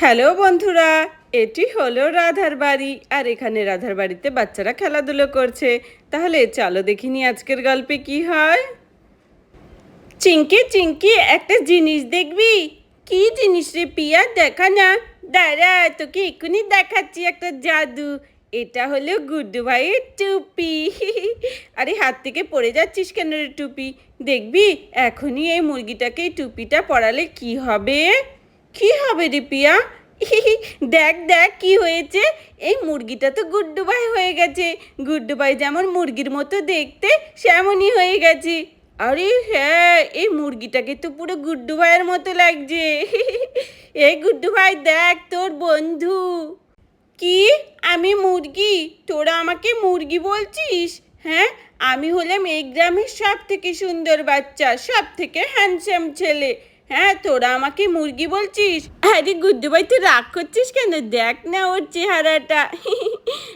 Hello বন্ধুরা, এটি হলো রাধার বাড়ি, আর এখানে রাধার বাড়িতে বাচ্চারা খেলাধুলো করছে। তাহলে চলো দেখিনি আজকের গল্পে কি হয়? চিঙ্কি চিঙ্কি একটা জিনিস দেখবি? কি জিনিস রে পিয়া, দেখা না। দাঁড়া, তোকে এক্ষুনি দেখাচ্ছি একটা জাদু। এটা হলো গুড্ডু ভাইয়ের টুপি। আরে হাত থেকে পড়ে যাচ্ছিস কেন রে টুপি? দেখবি, এখনই এই মুরগিটাকে এই টুপিটা পরালে কি হবে? কি হবে রে পিয়া দেখ দেখ কি হয়েছে। এই মুরগিটা তো গুড্ডু ভাই হয়ে গেছে। গুড্ডু ভাই যেমন মুরগির মতো দেখতে, সেমনই হয়ে গেছে। আরে হ্যাঁ এই মুরগিটাকে তো পুরো গুড্ডু ভাইয়ের মতো লাগছে। এই গুড্ডু ভাই দেখ তোর বন্ধু। কি? আমি মুরগি? তোরা আমাকে মুরগি বলছিস? হ্যাঁ আমি হলাম এই গ্রামের সব থেকে সুন্দর বাচ্চা সব থেকে হ্যান্ডসাম ছেলে। হ্যাঁ তোরা আমাকে মুরগি বলছিস? আরে গুড্ডু ভাই, তুই রাগ করছিস কেন? দেখ না ওর চেহারাটা।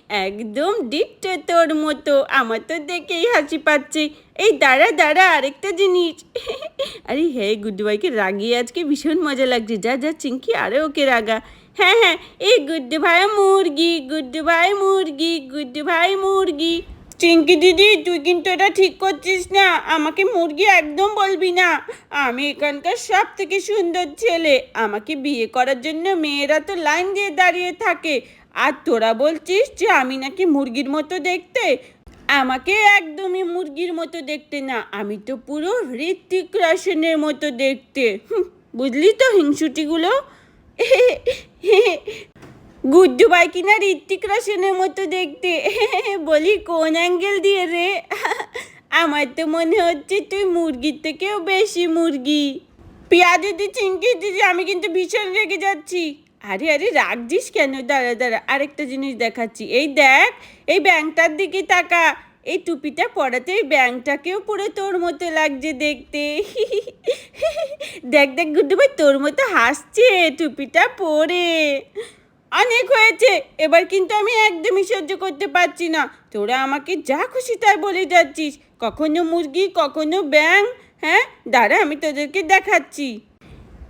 একদম ডিট্টো তোর মতো। আমার তো দেখেই হাসি পাচ্ছে। এই দাঁড়া দাঁড়া, আরেকটা জিনিস। আরে হ্যাঁ গুড্ডু ভাইকে রাগিয়ে আজকে ভীষণ মজা লাগছে। যা যা চিঙ্কি আরে ওকে রাগা। হ্যাঁ হ্যাঁ এই গুড্ডু ভাই মুরগি, গুড্ডু ভাই মুরগি, গুড্ডু ভাই মুরগি। চিঙ্কি দিদি, তুই কিন্তু এটা ঠিক করছিস না। আমাকে মুরগি একদম বলবি না। আমি এখানকার সব থেকে সুন্দর ছেলে। আমাকে বিয়ে করার জন্য মেয়েরা তো লাইন দিয়ে দাঁড়িয়ে থাকে। আর তোরা বলছিস যে আমি নাকি মুরগির মতো দেখতে? আমাকে একদমই মুরগির মতো দেখতে না। আমি তো পুরো ঋত্বিক রোশনের মতো দেখতে। বুঝলি তো হিংসুটিগুলো? গুড্ডু ভাই কিনা ঋত্বিক রোশনের মতো দেখতে। বলি, কোন অ্যাঙ্গেল দিয়ে রে? আমার তো মনে হচ্ছে তুই মুরগির থেকেও বেশি মুরগি। পেঁয়াজ দিদি চিংকি দিদি আমি কিন্তু ভীষণ রেগে যাচ্ছি। আরে আরে রাখছিস কেন? দাঁড়া দাঁড়া, আরেকটা জিনিস দেখাচ্ছি। এই দেখ, এই ব্যাংকটার দিকে তাকা। এই টুপিটা পরাতে এই ব্যাংকটাকেও পুরো তোর মতো লাগছে দেখতে। দেখ দেখ, গুড্ডু ভাই, তোর মতো হাসছে, টুপিটা পরে। অনেক হয়েছে। এবার কিন্তু আমি একদমই সহ্য করতে পারছি না। তোরা আমাকে যা খুশি তাই বলে যাচ্ছিস। কখনো মুরগি কখনো ব্যাং হ্যাঁ? দাঁড়া আমি তোদেরকে দেখাচ্ছি।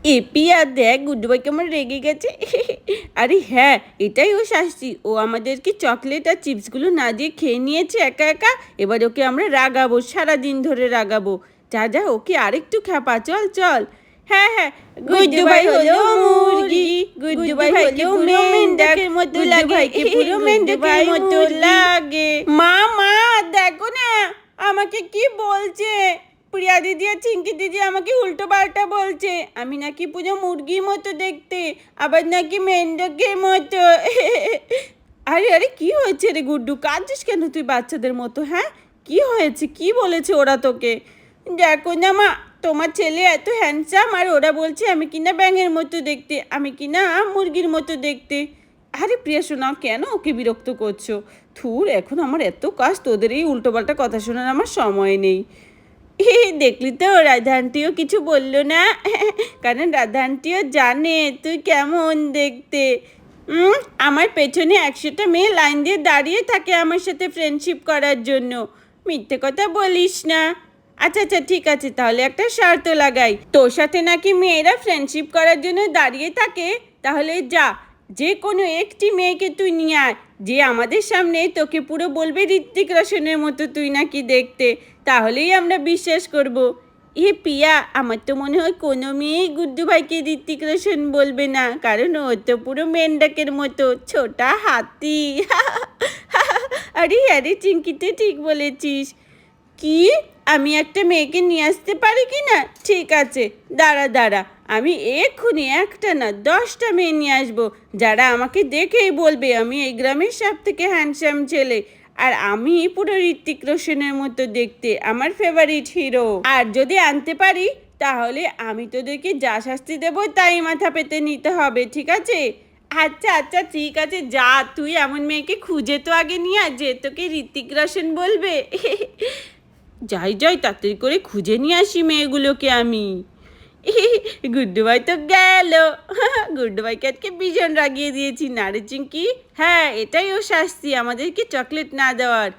এপি আর দেখ গুড্ডু ভাই কেমন রেগে গেছে। আরে হ্যাঁ এটাই ও শাস্তি। ও আমাদেরকে চকলেট আর চিপসগুলো না দিয়ে খেয়ে নিয়েছে একা একা। এবার ওকে আমরা রাগাবো সারাদিন ধরে রাগাবো। যা যা ওকে আরেকটু খ্যাপা চল চল। হ্যাঁ হ্যাঁ গুড্ডু ভাই হলো গুড্ডু ভাই হলো মেন্ডাকের মতো লাগে পুরো মেন্ডাকের মতো লাগে। মা মা দেখো না আমাকে কি বলছে? প্রিয়া দিদি আর চিঙ্কি দিদি আমাকে উল্টো পাল্টা বলছে। আমি নাকি পুরো মুরগির মতো দেখতে আবার নাকি মেন্ডকের মতো। আরে আরে কি হয়েছে রে গুড্ডু? কাঁদছিস কেন তুই বাচ্চাদের মতো হ্যাঁ? কি হয়েছে? কি বলেছে ওরা তোকে? দেখো না মা তোমার ছেলে এত হ্যান্ডসাম আর ওরা বলছে আমি কিনা ব্যাঙের মতো দেখতে, আমি কিনা মুরগির মতো দেখতে। আরে প্রিয়া শোনা কেন ওকে বিরক্ত করছ? থুর এখন আমার এত কাজ, তোদের এই উল্টোপাল্টা কথা শোনার আমার সময় নেই। দেখলি তো রাধা আন্টিও কিছু বলল না। কারণ রাধা আন্টিও জানে, তুই কেমন দেখতে। আমার পেছনে একশোটা মেয়ে লাইন দিয়ে দাঁড়িয়ে থাকে আমার সাথে ফ্রেন্ডশিপ করার জন্য। মিথ্যে কথা বলিস না। আচ্ছা আচ্ছা ঠিক আছে, তাহলে একটা শর্ত লাগাই। তোর সাথে নাকি মেয়েরা ফ্রেন্ডশিপ করার জন্য দাঁড়িয়ে থাকে? তাহলে যা যে কোনো একটি মেয়েকে তুই নিয়ে আয়। যে আমাদের সামনে তোকে পুরো বলবে ঋত্বিক রোশনের মতো তুই নাকি দেখতে। তাহলেই আমরা বিশ্বাস করব। এ পিয়া, আমার তো মনে হয় কোনো মেয়েই গুড্ডু ভাইকে ঋত্বিক রোশন বলবে না। কারণ ও তো পুরো মেন্ডাকের মতো, ছোটা হাতি। আরে আরে চিঙ্কিতে ঠিক বলেছিস। কি? আমি একটা মেয়েকে নিয়ে আসতে পারি কি না? ঠিক আছে, দাঁড়া দাঁড়া। আমি এক্ষুনি একটা না দশটা মেয়ে নিয়ে আসব, যারা আমাকে দেখেই বলবে আমি এই গ্রামের সব থেকে হ্যান্ডসাম ছেলে। আর আমি পুরো ঋত্বিক রোশনের মতো দেখতে আমার ফেভারিট হিরো আর যদি আনতে পারি, তাহলে আমি তোদেরকে যা শাস্তি দেবো তাই মাথা পেতে নিতে হবে, ঠিক আছে? আচ্ছা আচ্ছা ঠিক আছে, যা, তুই এমন মেয়েকে খুঁজে তো আগে নিয়ে যে তোকে ঋত্বিক রোশন বলবে। যাই যাই, তাড়াতাড়ি করে খুঁজে নিয়ে আসি মেয়েগুলোকে আমি। গুড্ডু ভাই তো গেল। গুড্ডু ভাইকে আজকে ভীষণ রাগিয়ে দিয়েছি। নারে চিঙ্কি হ্যাঁ এটাই ও শাস্তি। আমাদেরকে চকলেট না দেওয়ার।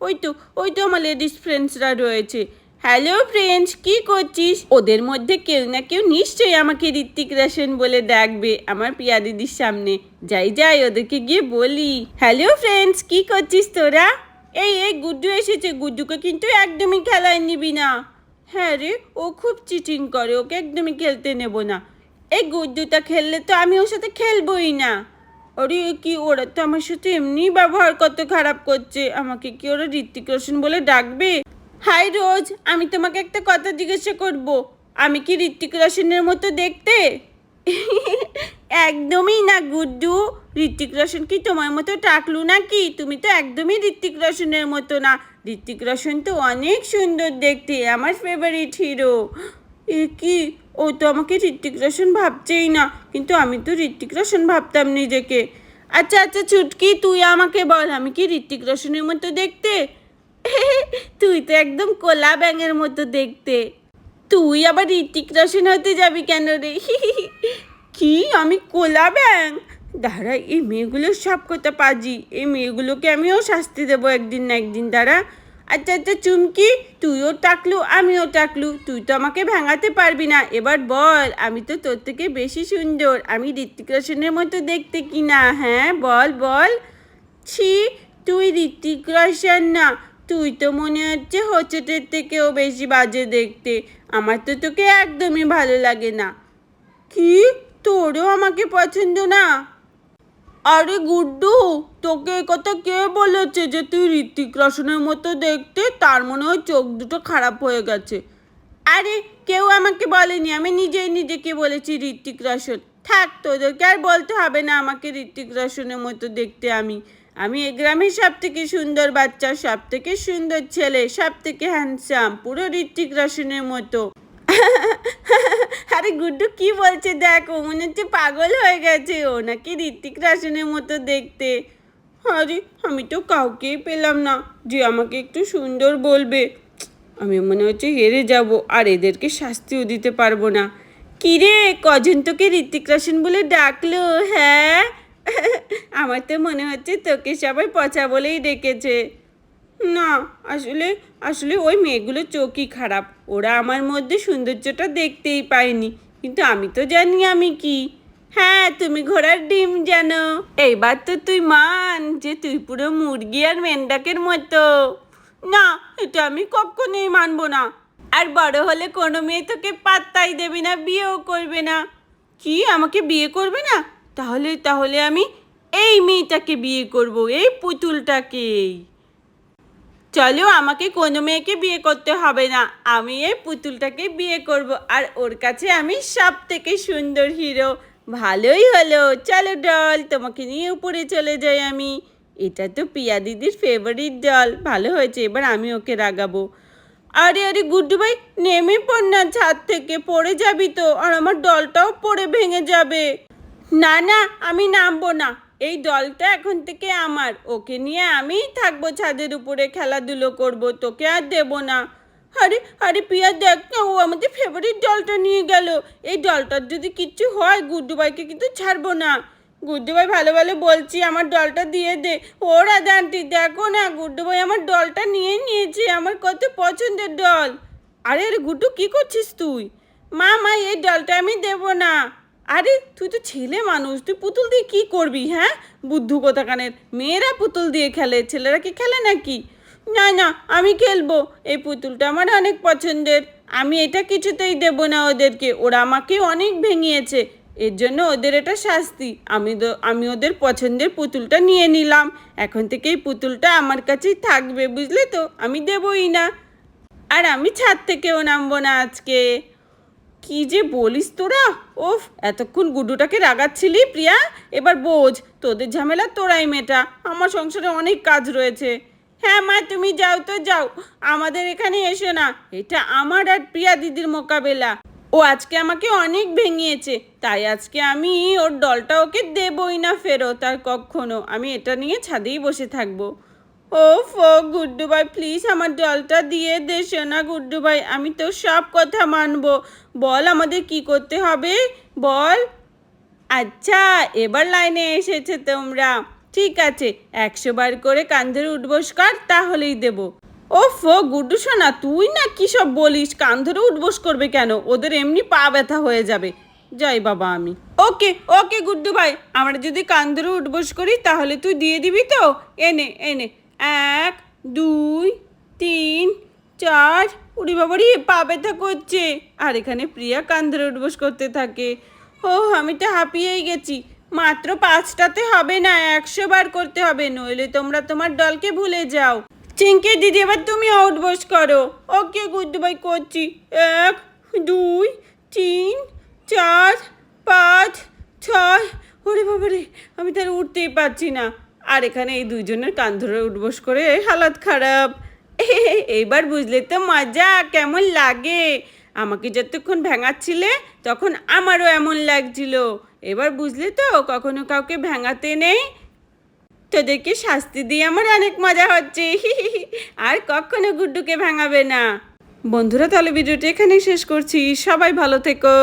ওই তো ওই তো আমার লেডিস ফ্রেন্ডসরা রয়েছে। হ্যালো ফ্রেন্ডস, কি করছিস? ওদের মধ্যে কেউ না কেউ নিশ্চয়ই আমাকে ঋত্বিক রোশন বলে ডাকবে আমার পিয়া দিদির সামনে। যাই যাই, ওদেরকে গিয়ে বলি। হ্যালো ফ্রেন্ডস, কি করছিস তোরা? এই এই গুড্ডু এসেছে, গুড্ডুকে কিন্তু একদমই খেলায় নিবি না। হ্যাঁ রে, ও খুব চিটিং করে, ওকে একদমই খেলতে নেব না। এই গুড্ডুটা খেললে তো আমি ওর সাথে খেলবই না। এ কি, ওরা তো আমার সাথে এমনি ব্যবহার কত খারাপ করছে। আমাকে কি ওরা ঋত্বিক রোশন বলে ডাকবে? হাই রোজ, আমি তোমাকে একটা কথা জিজ্ঞাসা করব। আমি কি ঋত্বিক রোশনের মতো দেখতে? একদমই না, গুড্ডু। ঋত্বিক রোশন কি তোমার মতো টাকলু নাকি? তুমি তো একদমই ঋত্বিক রোশনের মতো না। ঋত্বিক রোশন তো অনেক সুন্দর দেখতে, আমার ফেভারিট হিরো এ কি? ও তো আমাকে ঋত্বিক রোশন ভাবছেই না, কিন্তু আমি তো ঋত্বিক রোশন ভাবতাম নিজেকে। আচ্ছা আচ্ছা ছুটকি, তুই আমাকে বল, আমি কি ঋত্বিক রোশনের মতো দেখতে? তুই তো একদম কোলা ব্যাঙের মতো দেখতে। তুই আবার ঋত্বিক রোশন হতে যাবি কেন রে? কি? আমি কোলা ব্যাং দাঁড়া, এই মেয়েগুলোর সব কথা পাজি। এই মেয়েগুলোকে আমিও শাস্তি দেবো একদিন না একদিন, দাঁড়া। আচ্ছা আচ্ছা চুমকি, তুইও টাকলু, আমিও টাকলু। তুই তো আমাকে ভাঙাতে পারবি না। এবার বল, আমি তো তোর থেকে বেশি সুন্দর। আমি ঋত্বিক রোশনের মতো দেখতে কি না? হ্যাঁ বল বল। ছি, তুই ঋত্বিক রোশন না। তুই তো মনে হচ্ছে হোচটের থেকেও বেশি বাজে দেখতে। আমার তো তোকে একদমই ভালো লাগে না। কি? তোরও আমাকে পছন্দ না? আরে গুড্ডু, তোকে কথা কে বলেছে যে তুই ঋত্বিক রোশনের মতো দেখতে? তার মনে হয় চোখ দুটো খারাপ হয়ে গেছে। আরে কেউ আমাকে বলেনি, আমি নিজেই নিজেকে বলেছি ঋত্বিক রোশন। থাক, তোদেরকে আর বলতে হবে না আমাকে ঋত্বিক রোশনের মতো দেখতে আমি। আমি এ গ্রামের সব থেকে সুন্দর বাচ্চা সব থেকে সুন্দর ছেলে সব থেকে হ্যান্ডসাম পুরো ঋত্বিক রোশনের মতো। আরে গুড্ডু, কি বলছে? দেখো, মনে হচ্ছে পাগল হয়ে গেছে। ও নাকি ঋত্বিক রোশনের মতো দেখতে। আরে, আমি তো কাউকেই পেলাম না যে আমাকে একটু সুন্দর বলবে। আমি মনে হচ্ছে হেরে যাব, আর এদেরকে শাস্তিও দিতে পারব না। কিরে, কজন তোকে ঋত্বিক রোশন বলে ডাকলো হ্যাঁ? আমার তো মনে হচ্ছে তোকে সবাই পচা বলেই ডেকেছে। না, আসলে আসলে ওই মেয়েগুলো চোখই খারাপ। ওরা আমার মধ্যে সৌন্দর্যটা দেখতেই পায়নি। কিন্তু আমি তো জানি আমি কি। হ্যাঁ তুমি ঘোড়ার ডিম জানো। এইবার তো তুই মান যে তুই পুরো মুরগি আর মেন্ডাকের মতো। না, এটা আমি কখনোই মানবো না। আর বড় হলে কোনো মেয়ে তোকে পাত্তাই দেবে না, বিয়েও করবে না। কি, আমাকে বিয়ে করবে না? তাহলে তাহলে আমি এই মেয়েটাকে বিয়ে করব, এই পুতুলটাকেই। চলো আমাকে কোনো মেয়েকে বিয়ে করতে হবে না। আমি এই পুতুলটাকে বিয়ে করব আর ওর কাছে আমি সব থেকে সুন্দর হিরো। ভালোই হলো। চলো ডল, তোমাকে নিয়ে উপরে চলে যাই আমি। এটা তো পিয়া দিদির ফেভারিট ডল ভালো হয়েছে, এবার আমি ওকে রাগাবো। আরে আরে, গুড্ডু ভাই, নেমে পড় না, ছাদ থেকে। পড়ে যাবি তো, আর আমার ডলটাও পড়ে ভেঙে যাবে। না না, আমি নামবো না। এই দলটা এখন থেকে আমার। ওকে নিয়ে আমিই থাকব ছাদের উপরে, খেলাধুলো করব। তোকে আর দেবো না। আরে আরে পিয়া, দেখ না, ও আমাদের ফেভারিট দলটা নিয়ে গেল। এই দলটার যদি কিচ্ছু হয় গুড্ডু ভাইকে কিন্তু ছাড়বো না। গুড্ডু ভাই ভালো ভালো বলছি, আমার দলটা দিয়ে দে। ও রাধা আন্টি, দেখো না গুড্ডু ভাই আমার দলটা নিয়ে নিয়েছে, আমার কত পছন্দের দল। আরে আরে গুড্ডু, কি করছিস তুই? মা মা, এই দলটা আমি দেবো না। আরে, তুই তো ছেলে মানুষ, তুই পুতুল দিয়ে কি করবি হ্যাঁ? বুদ্ধ বুদ্ধু কোথাকানের, মেয়েরা পুতুল দিয়ে খেলে, ছেলেরা কি খেলে নাকি? না না, আমি খেলব, এই পুতুলটা আমার অনেক পছন্দের, আমি এটা কিছুতেই দেবো না ওদেরকে, ওরা আমাকে অনেক ভেঙিয়েছে, এর জন্য ওদের এটা শাস্তি, আমি আমি ওদের পছন্দের পুতুলটা নিয়ে নিলাম, এখন থেকে এই পুতুলটা আমার কাছেই থাকবে, বুঝলে তো, আমি দেবই না। আর আমি ছাদ থেকেও নামবো না আজকে। কি যে বলিস তোরা? ওফ, এতক্ষণ গুড্ডুটাকে রাগাচ্ছিলি, প্রিয়া? এবার বোঝ, তোদের ঝামেলা তোরাই মেটা, আমার সংসারে অনেক কাজ রয়েছে। হ্যাঁ মা, তুমি যাও তো, যাও, আমাদের এখানে এসো না, এটা আমার আর প্রিয়া দিদির মোকাবেলা। ও আজকে আমাকে অনেক ভেঙিয়েছে, তাই আজকে আমি ওর দলটা ওকে দেবই না ফেরত আর কখনো, আমি এটা নিয়ে ছাদেই বসে থাকব। ও ফো গুড্ডু ভাই প্লিজ আমার জলটা দিয়ে দে সোনা গুড্ডু ভাই আমি তো সব কথা মানবো। বল আমাদের কি করতে হবে? বল। আচ্ছা এবার লাইনে এসেছে তোমরা। ঠিক আছে, একশো বার করে কান ধরে উঠবোস কর, তাহলেই দেবো। ওফ গুড্ডু সোনা, তুই না কি সব বলিস? কান ধরে উঠবোস করবে কেন? ওদের এমনি পা ব্যথা হয়ে যাবে। যাই বাবা আমি। ওকে ওকে গুড্ডু ভাই আমরা যদি কান ধরে উঠবোস করি, তাহলে তুই দিয়ে দিবি তো? এনে এনে এক, দুই, তিন, চার। উড়ি বাবারি পা ব্যথা করছে। আর এখানে প্রিয়া কান ধরে উঠবোস করতে থাকে। ও, আমি তো হাঁপিয়েই গেছি। মাত্র পাঁচটাতে হবে না, একশো বার করতে হবে। নইলে তোমরা তোমার দলকে ভুলে যাও। চিঙ্কি দিদি, এবার তুমি আউটবোস করো। ওকে গুড্ডু ভাই করছি। এক, দুই, তিন, চার, পাঁচ, ছয়। ওরে বাবারে আমি তার উঠতেই পারছি না। আর এখানে এই দুইজনের কান ধরে উঠবস করে হালাত খারাপ, এইবার বুঝলে তো মজা, কেমন লাগে? আমাকে যতক্ষণ ভেঙাচ্ছিলে, তখন আমারও এমন লাগছিল। এবার বুঝলে তো কখনো কাউকে ভেঙাতে নেই। তোদেরকে শাস্তি দিয়ে আমার অনেক মজা হচ্ছে। আর কখনো গুড্ডুকে ভাঙাবে না। বন্ধুরা, তাহলে ভিডিওটা এখানেই শেষ করছি। সবাই ভালো থেকো।